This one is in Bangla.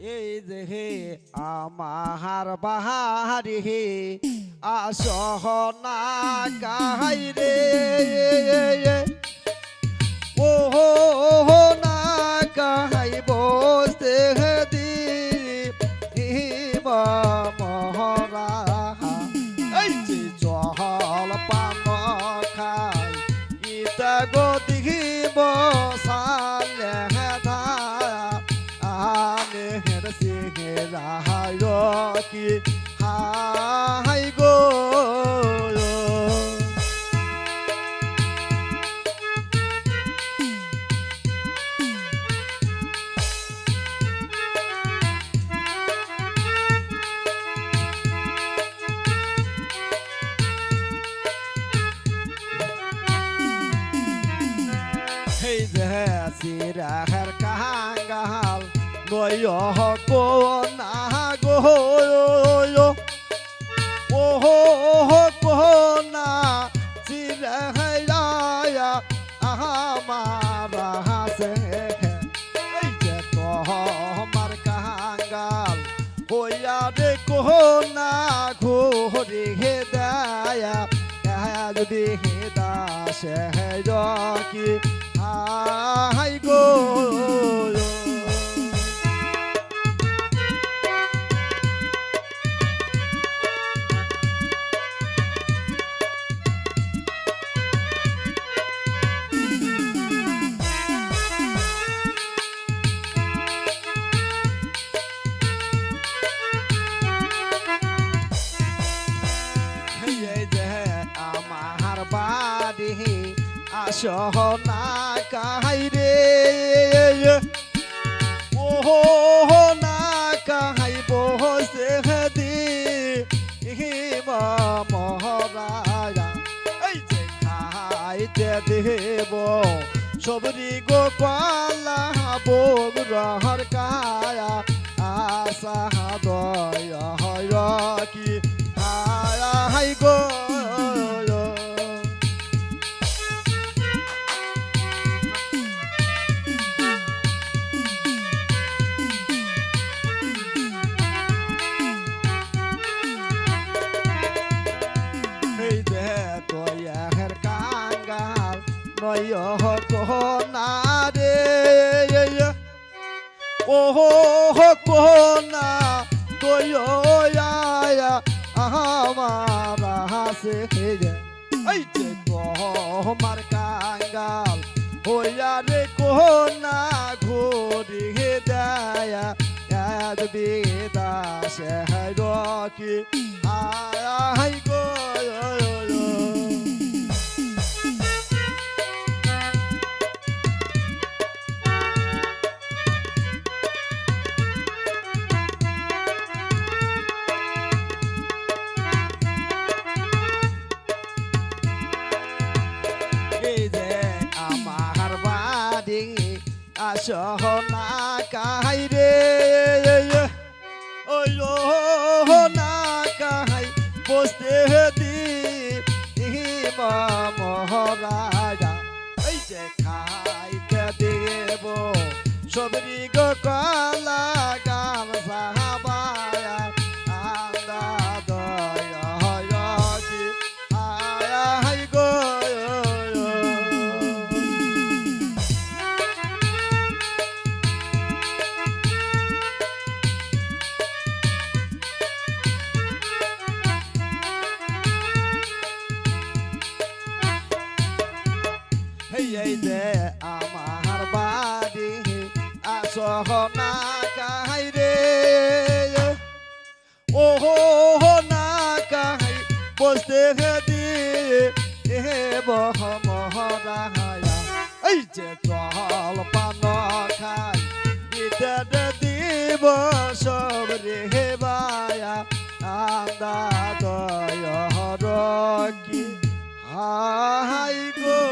এই যে হে আমার বাহারি হে, আসহ না রে। ও হো না গাই বসতে দি কি হাই গো Hey there, see the hair kangal, no yo যদি দাস কি হাই গো আসহ না কাহাই রে ও হো না কাহাই বসে দি মহারাজা, এই যে খাইতে দেব, সবরি নয় কোনা রে। ওহো কোনা তয়া আমার হাসে এই যে তোমার কাঙ্গাল হইয়া রে কোনা ঘুরি দেয়া বেদাস কি আয় আসহ না কাহাই রে। ওই ও না কাহাই বসতে দি মহারাজা। এই যে খাইতে দেব সবরি গো এই যে আমার বাড়ি আসহ না কাহাই রে। ও হো না কাহাই বসতে দি হে বহ মহারায়া এই যে জল পান খাই দিতে দিব সব রে বায়া আন্দা দয় হর কি হাই গো।